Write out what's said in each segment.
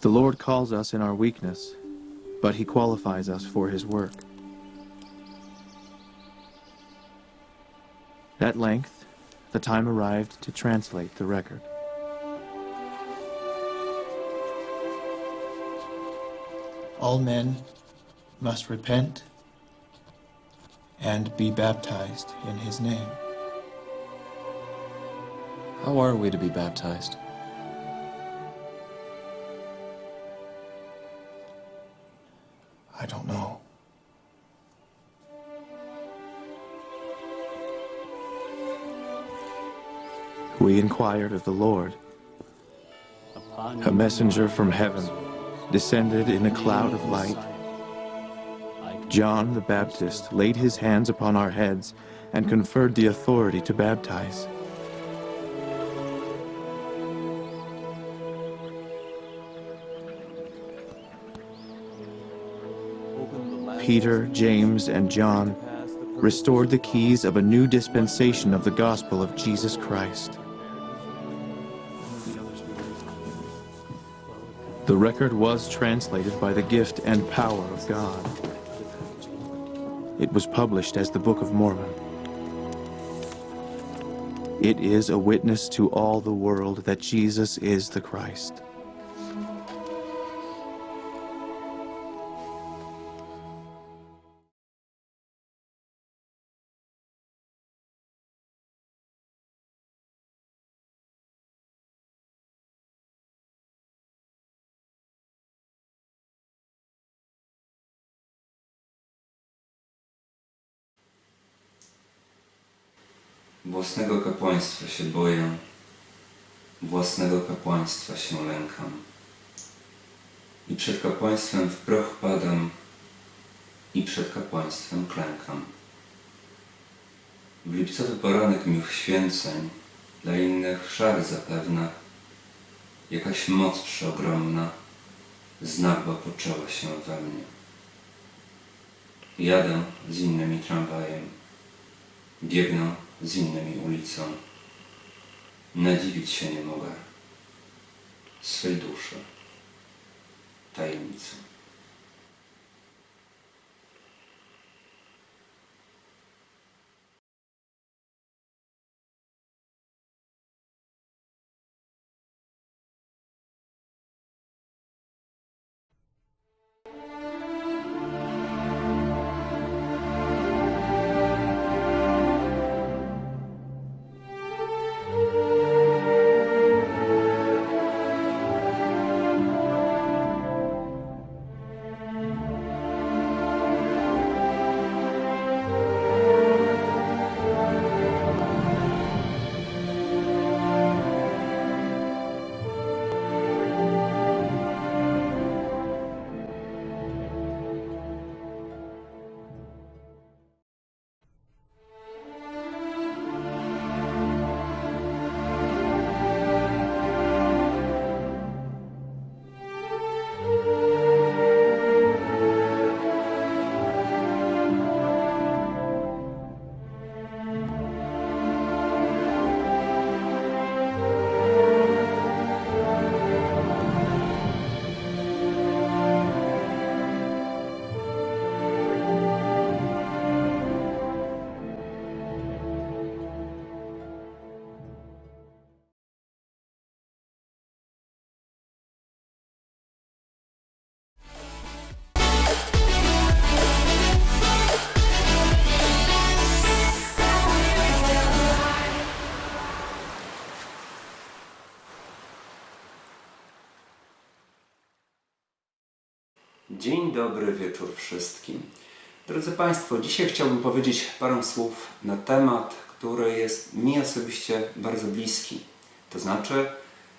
The Lord calls us in our weakness, but he qualifies us for his work. At length, the time arrived to translate the record. all men must repent and be baptized in his name. How are we to be baptized? We inquired of the Lord. A messenger from heaven descended in a cloud of light. John the Baptist laid his hands upon our heads and conferred the authority to baptize. Peter, James, and John restored the keys of a new dispensation of the gospel of Jesus Christ. The record was translated by the gift and power of God. It was published as the Book of Mormon. It is a witness to all the world that Jesus is the Christ. Własnego kapłaństwa się boję, własnego kapłaństwa się lękam. I przed kapłaństwem w proch padam, i przed kapłaństwem klękam. W lipcowy poranek miłych święceń, dla innych szary zapewne, jakaś moc przeogromna z nagła poczęła się we mnie. Jadę z innymi tramwajem, biegnę z innymi ulicą. Nadziwić się nie mogę swej duszy, tajemnicy. Dzień dobry wieczór wszystkim. Drodzy Państwo, dzisiaj chciałbym powiedzieć parę słów na temat, który jest mi osobiście bardzo bliski. To znaczy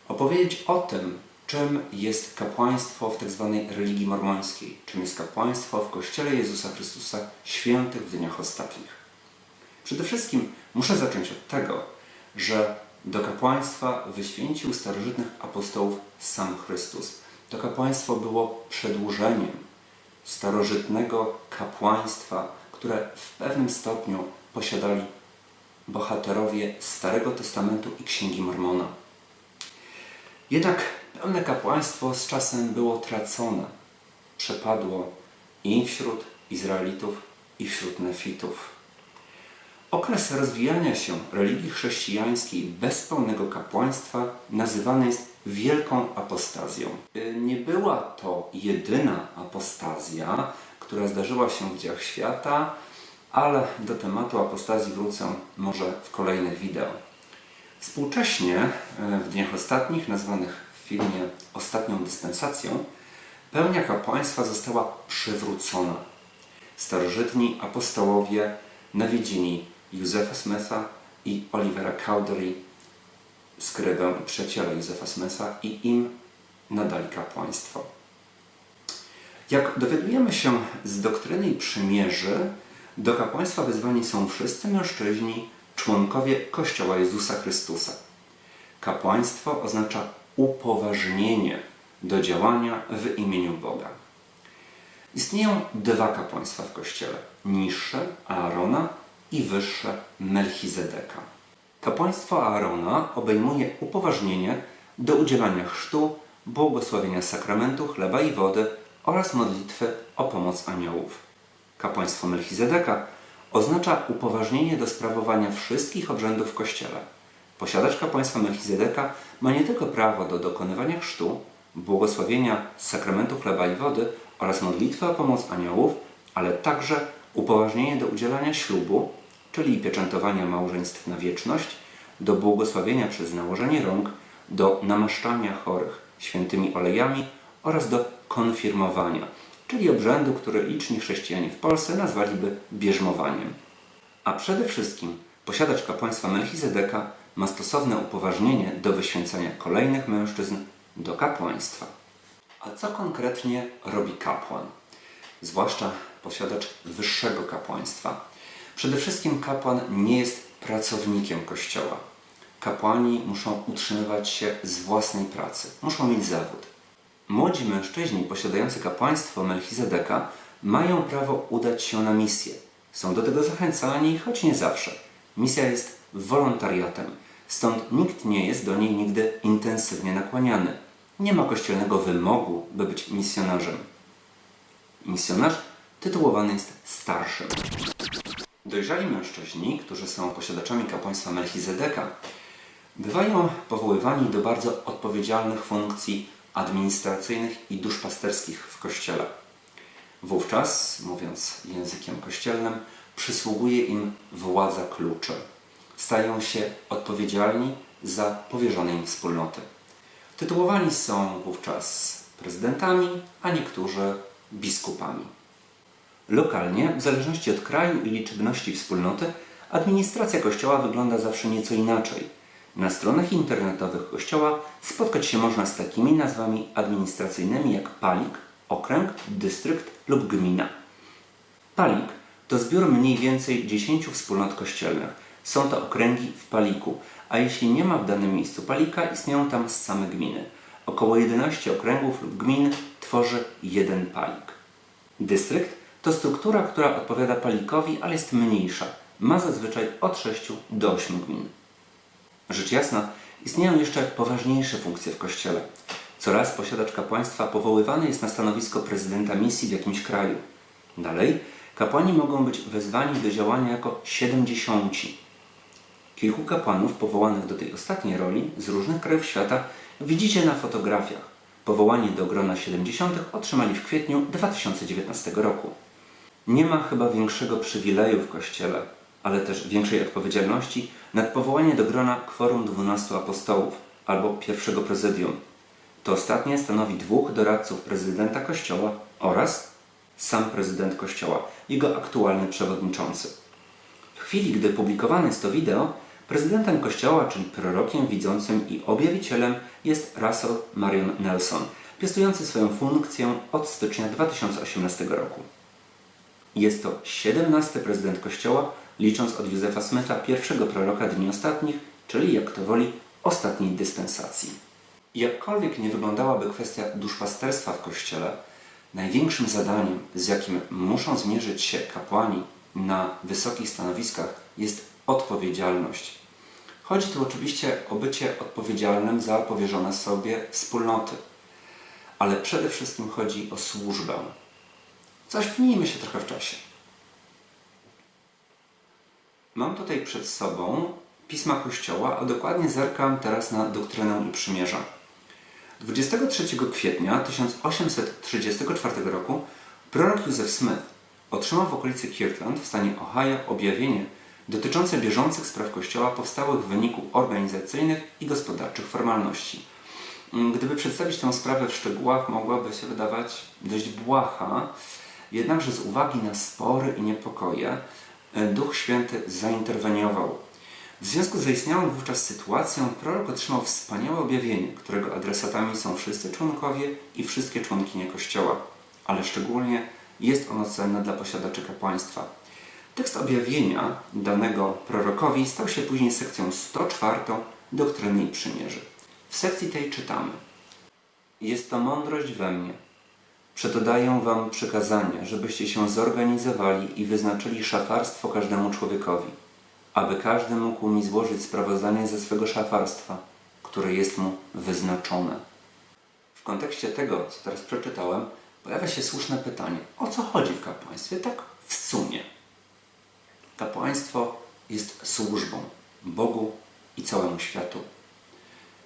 opowiedzieć o tym, czym jest kapłaństwo w tzw. religii mormońskiej, czym jest kapłaństwo w Kościele Jezusa Chrystusa świętych w dniach ostatnich. Przede wszystkim muszę zacząć od tego, że do kapłaństwa wyświęcił starożytnych apostołów sam Chrystus. To kapłaństwo było przedłużeniem starożytnego kapłaństwa, które w pewnym stopniu posiadali bohaterowie Starego Testamentu i Księgi Mormona. Jednak Pełne kapłaństwo z czasem było tracone. Przepadło i wśród Izraelitów, i wśród Nefitów. Okres rozwijania się religii chrześcijańskiej bez pełnego kapłaństwa nazywany jest wielką apostazją. Y, Nie była to jedyna apostazja, która zdarzyła się w dziejach świata, ale do tematu apostazji wrócę może w kolejnych wideo. Współcześnie, e, w dniach ostatnich, nazwanych w filmie Ostatnią Dyspensacją, pełnia kapłaństwa została przywrócona. Starożytni apostołowie nawiedzili Józefa Smitha i Olivera Cowdery, skrybę i przyjaciela Józefa Smitha i im nadali kapłaństwo. Jak dowiadujemy się z doktryny i przymierzy, do kapłaństwa wezwani są wszyscy mężczyźni, członkowie Kościoła Jezusa Chrystusa. Kapłaństwo oznacza upoważnienie do działania w imieniu Boga. Istnieją dwa kapłaństwa w Kościele: niższe Aarona i wyższe Melchizedeka. Kapłaństwo Aarona obejmuje upoważnienie do udzielania chrztu, błogosławienia sakramentu chleba i wody oraz modlitwy o pomoc aniołów. Kapłaństwo Melchizedeka oznacza upoważnienie do sprawowania wszystkich obrzędów w Kościele. Posiadacz kapłaństwa Melchizedeka ma nie tylko prawo do dokonywania chrztu, błogosławienia sakramentu chleba i wody oraz modlitwy o pomoc aniołów, ale także upoważnienie do udzielania ślubu, czyli pieczętowania małżeństw na wieczność, do błogosławienia przez nałożenie rąk, do namaszczania chorych świętymi olejami oraz do konfirmowania, czyli obrzędu, który liczni chrześcijanie w Polsce nazwaliby bierzmowaniem. A przede wszystkim posiadacz kapłaństwa Melchizedeka ma stosowne upoważnienie do wyświęcania kolejnych mężczyzn do kapłaństwa. A co konkretnie robi kapłan? Zwłaszcza posiadacz wyższego kapłaństwa. Przede wszystkim kapłan nie jest pracownikiem kościoła. Kapłani muszą utrzymywać się z własnej pracy, muszą mieć zawód. Młodzi mężczyźni posiadający kapłaństwo Melchizedeka mają prawo udać się na misję. Są do tego zachęcani, choć nie zawsze. Misja jest wolontariatem, stąd nikt nie jest do niej nigdy intensywnie nakłaniany. Nie ma kościelnego wymogu, by być misjonarzem. Misjonarz tytułowany jest starszym. Dojrzali mężczyźni, którzy są posiadaczami kapłaństwa Melchizedeka, bywają powoływani do bardzo odpowiedzialnych funkcji administracyjnych i duszpasterskich w Kościele. Wówczas, mówiąc językiem kościelnym, przysługuje im władza kluczy. Stają się odpowiedzialni za powierzone im wspólnoty. Tytułowani są wówczas prezydentami, a niektórzy biskupami. Lokalnie, w zależności od kraju i liczebności wspólnoty, administracja kościoła wygląda zawsze nieco inaczej. Na stronach internetowych kościoła spotkać się można z takimi nazwami administracyjnymi jak palik, okręg, dystrykt lub gmina. Palik to zbiór mniej więcej 10 wspólnot kościelnych. Są to okręgi w paliku, a jeśli nie ma w danym miejscu palika, istnieją tam same gminy. Około 11 okręgów lub gmin tworzy jeden palik. Dystrykt to struktura, która odpowiada palikowi, ale jest mniejsza. Ma zazwyczaj od 6 do 8 gmin. Rzecz jasna, istnieją jeszcze poważniejsze funkcje w Kościele. Coraz posiadacz kapłaństwa powoływany jest na stanowisko prezydenta misji w jakimś kraju. Dalej, kapłani mogą być wezwani do działania jako siedemdziesiąci. Kilku kapłanów powołanych do tej ostatniej roli z różnych krajów świata widzicie na fotografiach. Powołanie do grona 70 otrzymali w kwietniu 2019 roku. Nie ma chyba większego przywileju w Kościele, ale też większej odpowiedzialności nad powołanie do grona kworum 12 apostołów albo pierwszego prezydium. To ostatnie stanowi dwóch doradców prezydenta Kościoła oraz sam prezydent Kościoła, jego aktualny przewodniczący. W chwili, gdy publikowane jest to wideo, prezydentem Kościoła, czyli prorokiem widzącym i objawicielem jest Russell Marion Nelson, piastujący swoją funkcję od stycznia 2018 roku. Jest to 17 prezydent Kościoła, licząc od Józefa Smitha, pierwszego proroka dni ostatnich, czyli jak to woli, ostatniej dyspensacji. Jakkolwiek nie wyglądałaby kwestia duszpasterstwa w Kościele, największym zadaniem, z jakim muszą zmierzyć się kapłani na wysokich stanowiskach, jest odpowiedzialność. Chodzi tu oczywiście o bycie odpowiedzialnym za powierzone sobie wspólnoty, ale przede wszystkim chodzi o służbę. Zaśpnijmy się trochę w czasie. Mam tutaj przed sobą pisma Kościoła, a dokładnie zerkam teraz na doktrynę i przymierza. 23 kwietnia 1834 roku prorok Józef Smith otrzymał w okolicy Kirtland w stanie Ohio objawienie dotyczące bieżących spraw Kościoła powstałych w wyniku organizacyjnych i gospodarczych formalności. Gdyby przedstawić tę sprawę w szczegółach, mogłaby się wydawać dość błaha, jednakże z uwagi na spory i niepokoje e, Duch Święty zainterweniował. W związku z zaistniałą wówczas sytuacją prorok otrzymał wspaniałe objawienie, którego adresatami są wszyscy członkowie i wszystkie członkinie Kościoła, ale szczególnie jest ono cenne dla posiadaczy kapłaństwa. Tekst objawienia danego prorokowi stał się później sekcją 104 Doktryny i Przymierzy. W sekcji tej czytamy Jest to mądrość we mnie. Przeto daję wam przykazanie, żebyście się zorganizowali i wyznaczyli szafarstwo każdemu człowiekowi, aby każdy mógł mi złożyć sprawozdanie ze swego szafarstwa, które jest mu wyznaczone. W kontekście tego, co teraz przeczytałem, pojawia się słuszne pytanie: o co chodzi w kapłaństwie, tak w sumie? Kapłaństwo jest służbą Bogu i całemu światu.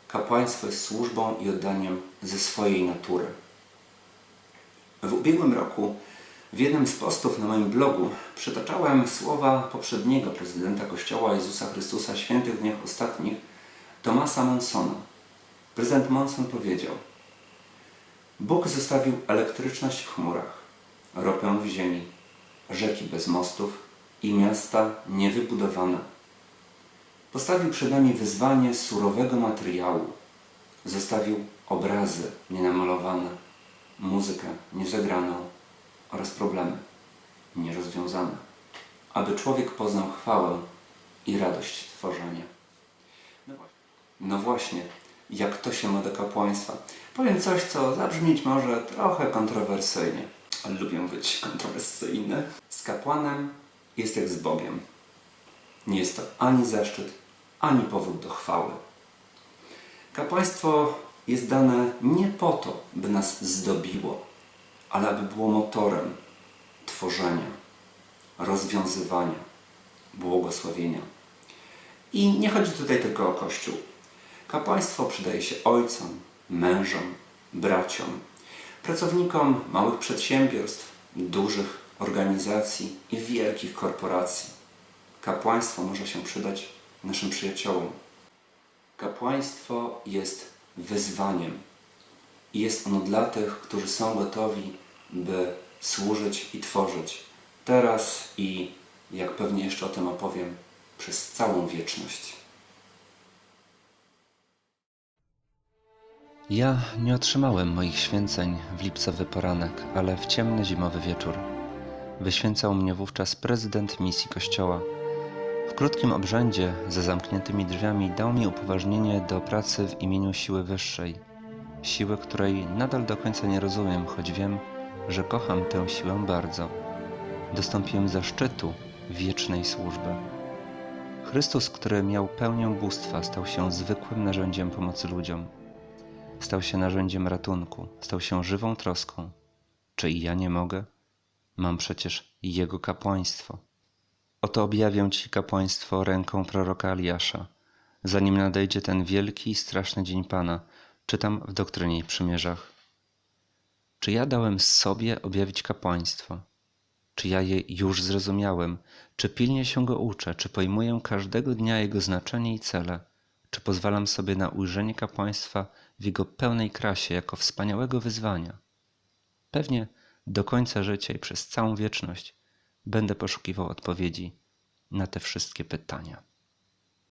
Kapłaństwo jest służbą i oddaniem ze swojej natury. W ubiegłym roku w jednym z postów na moim blogu przytaczałem słowa poprzedniego prezydenta Kościoła Jezusa Chrystusa Świętych Dniach Ostatnich, Tomasa Monsona. Prezydent Monson powiedział: Bóg zostawił elektryczność w chmurach, ropę w ziemi, rzeki bez mostów i miasta niewybudowane. Postawił przed nami wyzwanie surowego materiału. Zostawił obrazy nienamalowane, muzykę niezagraną oraz problemy nierozwiązane, aby człowiek poznał chwałę i radość tworzenia. No właśnie, no właśnie jak to się ma do kapłaństwa. Powiem coś, co zabrzmieć może trochę kontrowersyjnie, ale lubię być kontrowersyjny. Z kapłanem jest jak z Bogiem. Nie jest to ani zaszczyt, ani powód do chwały. Kapłaństwo jest dane nie po to, by nas zdobiło, ale aby było motorem tworzenia, rozwiązywania, błogosławienia. I nie chodzi tutaj tylko o Kościół. Kapłaństwo przydaje się ojcom, mężom, braciom, pracownikom małych przedsiębiorstw, dużych organizacji i wielkich korporacji. Kapłaństwo może się przydać naszym przyjaciołom. Kapłaństwo jest wyzwaniem i jest ono dla tych, którzy są gotowi, by służyć i tworzyć teraz i, jak pewnie jeszcze o tym opowiem, przez całą wieczność. Ja nie otrzymałem moich święceń w lipcowy poranek, ale w ciemny zimowy wieczór. Wyświęcał mnie wówczas prezydent misji kościoła. W krótkim obrzędzie, za zamkniętymi drzwiami, dał mi upoważnienie do pracy w imieniu siły wyższej. Siły, której nadal do końca nie rozumiem, choć wiem, że kocham tę siłę bardzo. Dostąpiłem zaszczytu wiecznej służby. Chrystus, który miał pełnię bóstwa, stał się zwykłym narzędziem pomocy ludziom. Stał się narzędziem ratunku, stał się żywą troską. Czy i ja nie mogę? Mam przecież Jego kapłaństwo. Oto objawię Ci kapłaństwo ręką proroka Eliasza, zanim nadejdzie ten wielki i straszny dzień Pana, czytam w doktrynie i przymierzach. Czy ja dałem sobie objawić kapłaństwo? Czy ja je już zrozumiałem? Czy pilnie się go uczę? Czy pojmuję każdego dnia jego znaczenie i cele? Czy pozwalam sobie na ujrzenie kapłaństwa w jego pełnej krasie jako wspaniałego wyzwania? Pewnie do końca życia i przez całą wieczność będę poszukiwał odpowiedzi na te wszystkie pytania.